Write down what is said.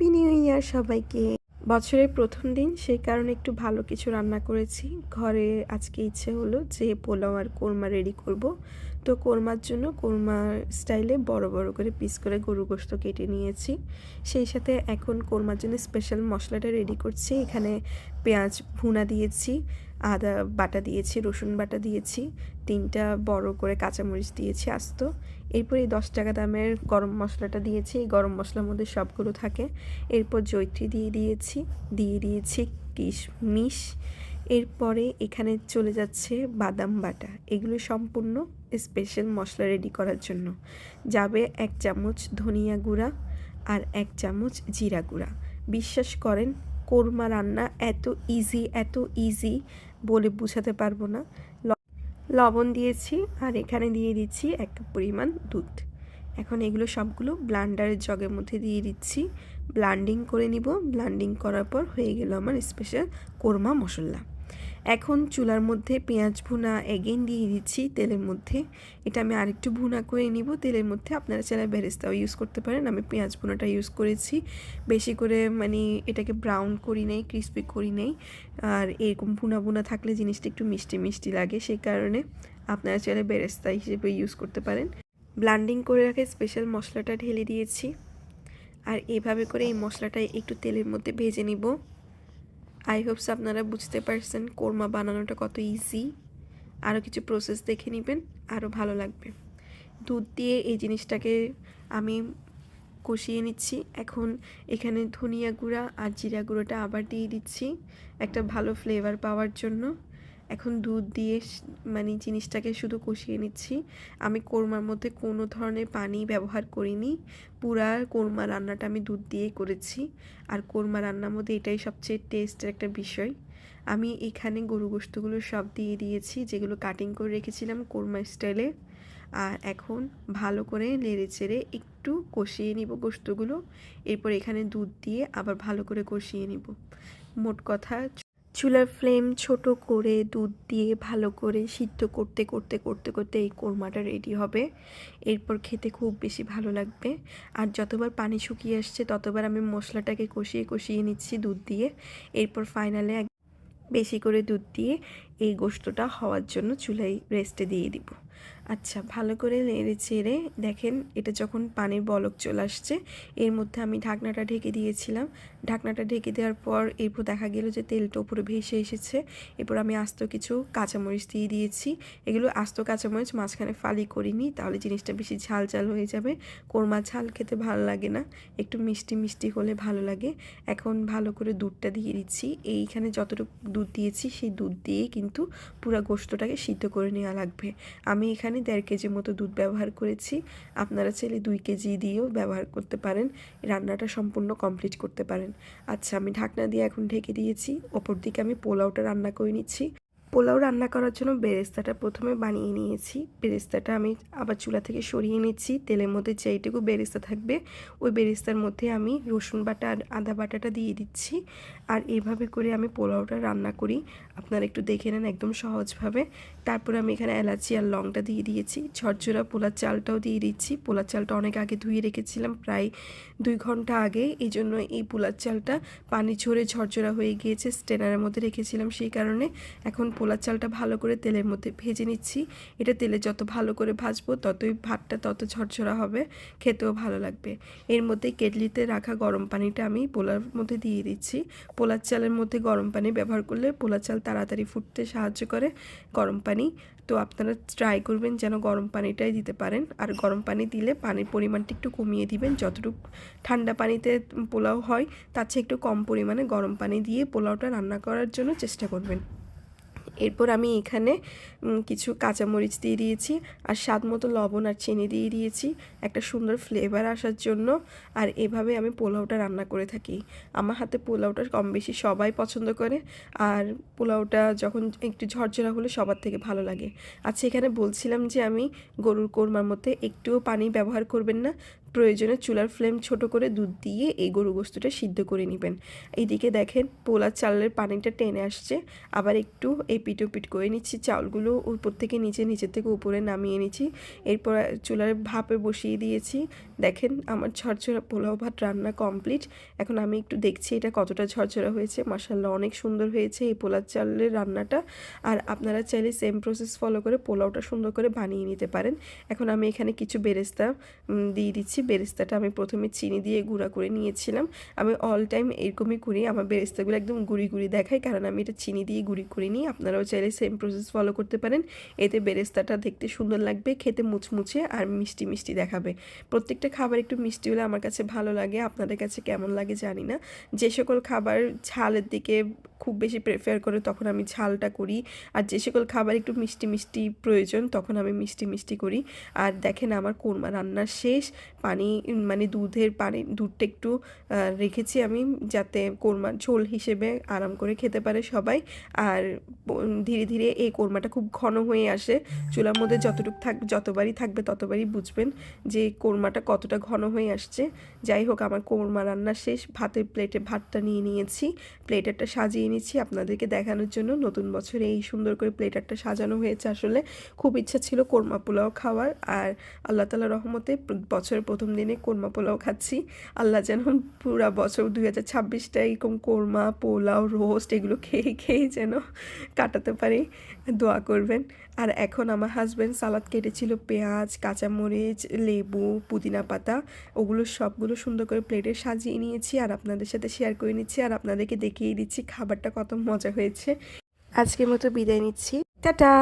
Happy new year সবাইকে। বছরের প্রথম দিন সেই কারণে একটু ভালো কিছু রান্না করেছি। ঘরে আজকে ইচ্ছে হলো যে পোলাও আর কোরমা রেডি করব। তো কোরমার জন্য কোরমা স্টাইলে বড় বড় করে পিস করে গরু গোস্ত কেটে নিয়েছি। সেই সাথে এখন কোরমার জন্য স্পেশাল মশলাটা রেডি করছি। এখানে পেঁয়াজ ভুনা দিয়েছি, আদা বাটা দিয়েছি, রসুন বাটা দিয়েছি, তিনটা বড় করে কাঁচামরিচ দিয়েছি আস্ত। এরপর এই দশ টাকা দামের গরম মশলাটা দিয়েছি। এই গরম মশলার মধ্যে সবগুলো থাকে। এরপর জৈত্রী দিয়ে দিয়েছি দিয়ে দিয়েছি কিশমিশ এরপরে এখানে চলে যাচ্ছে বাদাম বাটা। এগুলো সম্পূর্ণ স্পেশাল মশলা রেডি করার জন্য। যাবে এক চামচ ধনিয়া গুঁড়া আর এক চামচ জিরা গুঁড়া। বিশ্বাস করেন, কোরমা রান্না এত ইজি এত ইজি বলে বোঝাতে পারব না। লবণ দিয়েছি আর এখানে দিয়ে দিচ্ছি এক পরিমাণ দুধ। এখন এগুলো সবগুলো ব্লান্ডারের জগের মধ্যে দিয়ে দিচ্ছি। ব্লান্ডিং করে নিব। ব্লান্ডিং করার পর হয়ে গেল আমার স্পেশাল কোরমা মশলা। এখন চুলার মধ্যে পেঁয়াজ ভুনা এগেন দিয়ে দিচ্ছি তেলের মধ্যে। এটা আমি আরেকটু ভুনা করে নিব। তেলের মধ্যে আপনারা চাইলে বেরেস্তাও ইউজ করতে পারেন। আমি পেঁয়াজ ভুনাটা ইউজ করেছি। বেশি করে মানে এটাকে ব্রাউন করি নেই ক্রিস্পি করি নেই। আর এরকম ভুনা ভুনা থাকলে জিনিসটা একটু মিষ্টি মিষ্টি লাগে। সেই কারণে আপনারা চাইলে বেরেস্তা হিসেবে ইউজ করতে পারেন। ব্লান্ডিং করে রাখে স্পেশাল মশলাটা ঢেলে দিয়েছি। আর এভাবে করে এই মশলাটা একটু তেলের মধ্যে ভেজে নিব। আই হোপস আপনারা বুঝতে পারছেন কোরমা বানানোটা কত ইজি আরও কিছু প্রসেস দেখে নেবেন আরও ভালো লাগবে। দুধ দিয়ে এই জিনিসটাকে আমি কষিয়ে নিচ্ছি। এখন এখানে ধনিয়া গুঁড়া আর জিরা গুঁড়োটা আবার দিয়ে দিচ্ছি। একটা ভালো ফ্লেভার পাওয়ার জন্য। এখন দুধ দিয়ে মানে জিনিসটাকে শুধু কষিয়ে নিচ্ছি। আমি কোরমার মধ্যে কোনো ধরনের পানি ব্যবহার করিনি। পুরা কোরমা রান্নাটা আমি দুধ দিয়েই করেছি। আর কোরমা রান্নার মধ্যে এটাই সবচেয়ে টেস্টের একটা বিষয়। আমি এখানে গরু গোস্তগুলো সব দিয়ে দিয়েছি, যেগুলো কাটিং করে রেখেছিলাম কোরমা স্টাইলে আর এখন ভালো করে নেড়ে চেড়ে একটু কষিয়ে নিব গোস্তগুলো এরপর এখানে দুধ দিয়ে আবার ভালো করে কষিয়ে নিব। মোট কথা চুলার ফ্লেম ছোট করে দুধ দিয়ে ভালো করে সিদ্ধ করতে করতে করতে করতে এই কোরমাটা রেডি হবে। এরপর খেতে খুব বেশি ভালো লাগবে। আর যতবার পানি শুকিয়ে আসছে, ততবার আমি মশলাটাকে কষিয়ে কষিয়ে নিচ্ছি দুধ দিয়ে। এরপর ফাইনালে বেশি করে দুধ দিয়ে এই গোস্তটা হওয়ার জন্য চুলায় রেস্টে দিয়ে দিব। আচ্ছা ভালো করে নেড়ে চেড়ে দেখেন, এটা যখন পানির বলক চলে আসছে, এর মধ্যে আমি ঢাকনাটা ঢেকে দিয়েছিলাম। ঢাকনাটা ঢেকে দেওয়ার পর এরপর দেখা গেল যে তেলটা উপরে ভেসে এসেছে। এরপর আমি আস্ত কিছু কাঁচামরিচ দিয়ে দিয়েছি। এগুলো আস্ত কাঁচামরিচ মাঝখানে ফালি করিনি, তাহলে জিনিসটা বেশি ঝাল ঝাল হয়ে যাবে। কোরমা ঝাল খেতে ভালো লাগে না, একটু মিষ্টি মিষ্টি হলে ভালো লাগে। এখন ভালো করে দুধটা দিয়ে দিচ্ছি। এইখানে যতটুকু দুধ দিয়েছি, সেই দুধ দিয়েই কিন্তু পুরো গোস্তটাকে সিদ্ধ করে নেওয়া লাগবে। আমি এখানে দেড় কেজি মতো দুধ ব্যবহার করেছি। আপনারা চাইলে দুই কেজি দিয়েও ব্যবহার করতে পারেন। রান্নাটা সম্পূর্ণ কমপ্লিট করতে পারেন। আচ্ছা আমি ঢাকনা দিয়ে এখন ঢেকে দিয়েছি। ওপর দিকে আমি পোলাওটা রান্না করে নিচ্ছি। পোলাও রান্না করার জন্য বেরেস্তাটা প্রথমে বানিয়ে নিয়েছি। বেরেস্তাটা আমি আবার চুলা থেকে সরিয়ে নিচ্ছি। তেলের মধ্যে যেইটুকু বেরেস্তা থাকবে, ওই বেরেস্তার মধ্যে আমি রসুন বাটা আর আদা বাটাটা দিয়ে দিচ্ছি। আর এইভাবে করে আমি পোলাওটা রান্না করি। আপনারা একটু দেখে নেন একদম সহজভাবে। তারপরে আমি এখানে এলাচি আর লংটা দিয়ে দিয়েছি। ঝরঝরা পোলার চালটাও দিয়ে দিচ্ছি। পোলার চালটা অনেক আগে ধুয়ে রেখেছিলাম, প্রায় দুই ঘণ্টা আগে। এই জন্য এই পোলার চালটা পানি ঝরে ঝরঝরা হয়ে গিয়েছে। স্টেনারের মধ্যে রেখেছিলাম সেই কারণে। এখন পোলার চালটা ভালো করে তেলের মধ্যে ভেজে নিচ্ছি। এটা তেলে যত ভালো করে ভাজবো, ততই ভাতটা তত ঝরঝরা হবে, খেতেও ভালো লাগবে। এর মধ্যে কেটলিতে রাখা গরম পানিটা আমি পোলার মধ্যে দিয়ে দিচ্ছি। পোলার চালের মধ্যে গরম পানি ব্যবহার করলে পোলার চাল তাড়াতাড়ি ফুটতে সাহায্য করে গরম পানি। তো আপনারা ট্রাই করবেন যেন গরম পানিটাই দিতে পারেন। আর গরম পানি দিলে পানির পরিমাণটা একটু কমিয়ে দিবেন। যতটুকু ঠান্ডা পানিতে পোলাও হয়, তার চেয়ে একটু কম পরিমাণে গরম পানি দিয়ে পোলাওটা রান্না করার জন্য চেষ্টা করবেন। এরপর আমি এখানে কিছু কাঁচামরিচ দিয়ে দিয়েছি, আর স্বাদ মতো লবণ আর চিনি দিয়ে দিয়েছি, একটা সুন্দর ফ্লেভার আসার জন্য, আর এভাবে আমি পোলাওটা রান্না করে থাকি। আমার হাতে পোলাওটা কম বেশি সবাই পছন্দ করে, আর পোলাওটা যখন একটু ঝরঝরা হলে সবার থেকে ভালো লাগে। আচ্ছা এখানে বলছিলাম যে আমি গরুর কোরমার মধ্যে একটুও পানি ব্যবহার করবেন না প্রয়োজনে চুলার ফ্লেম ছোট করে দুধ দিয়ে এই গরু গোস্তটা সিদ্ধ করে নেবেন। এইদিকে দেখেন পোলার চালের পানিটা টেনে আসছে। আবার একটু এই পিটো পিট করে নিচ্ছি। চাউলগুলো উপর থেকে নিচে নিচের থেকে উপরে নামিয়ে নিচ্ছি। এরপর চুলার ভাপে বসিয়ে দিয়েছি। দেখেন আমার ঝরঝরা পোলাও ভাত রান্না কমপ্লিট। এখন আমি একটু দেখছি এটা কতটা ঝরঝরা হয়েছে। মাসাল্লাহ অনেক সুন্দর হয়েছে এই পোলার চালের রান্নাটা। আর আপনারা চাইলে সেম প্রসেস ফলো করে পোলাওটা সুন্দর করে বানিয়ে নিতে পারেন। এখন আমি এখানে কিছু বেরেস্তা দিয়ে দিচ্ছি। বেরেস্তাটা আমি প্রথমে চিনি দিয়ে গুঁড়া করে নিয়েছিলাম। আমি অল টাইম এরকমই করি, আমার বেরেস্তাগুলো একদম গুঁড়ি গুঁড়ি দেখাই কারণ আমি এটা চিনি দিয়ে গুঁড়ি করে নিই। আপনারাও চাইলে সেম প্রসেস ফলো করতে পারেন। এতে বেরেস্তাটা দেখতে সুন্দর লাগবে, খেতে মুচমুচে আর মিষ্টি মিষ্টি দেখাবে। প্রত্যেকটা খাবার একটু মিষ্টি হলে আমার কাছে ভালো লাগে, আপনাদের কাছে কেমন লাগে জানি না। যে সকল খাবার ঝালের দিকে খুব বেশি প্রেফার করে, তখন আমি ঝালটা করি। আর যে সকল খাবার একটু মিষ্টি মিষ্টি প্রয়োজন, তখন আমি মিষ্টি মিষ্টি করি। আর দেখেন আমার কোরমা রান্না শেষ পানি মানে দুধের পানি, দুধটা একটু রেখেছি আমি যাতে কোরমার ঝোল হিসেবে আরাম করে খেতে পারে সবাই। আর ধীরে ধীরে এই কোরমাটা খুব ঘন হয়ে আসে। চুলার মধ্যে যতটুকু থাক, যতবারই থাকবে ততবারই বুঝবেন যে কোরমাটা কতটা ঘন হয়ে আসছে। যাই হোক, আমার কোরমা রান্না শেষ। ভাতের প্লেটে ভাতটা নিয়ে নিয়েছি। প্লেটারটা সাজিয়ে নিচ্ছি আপনাদেরকে দেখানোর জন্য। নতুন বছরে এই সুন্দর করে প্লেটারটা সাজানো হয়েছে আসলে। খুব ইচ্ছা ছিল কোরমা পোলাও খাওয়ার। আর আল্লাহ তালা রহমতে বছরের প্রথম দিনে কোরমা পোলাও খাচ্ছি। আল্লাহ যেন পুরা বছর দুই হাজার ছাব্বিশটা এরকম কোরমা, পোলাও রোস্ট এগুলো খেয়ে খেয়ে যেন কাটাতে পারি। দোয়া করবেন। আর এখন আমার হাজব্যান্ড সালাদ কেটেছিল পেঁয়াজ, কাঁচামরিচ, লেবু, পুদিনা পাতা, ওগুলো সবগুলো সুন্দর করে প্লেটে সাজিয়ে নিয়েছি আর আপনাদের সাথে শেয়ার করে নিচ্ছি আর আপনাদেরকে দেখিয়ে দিচ্ছি খাবারটা কত মজা হয়েছে। আজকের মতো বিদায় নিচ্ছি। টাটা!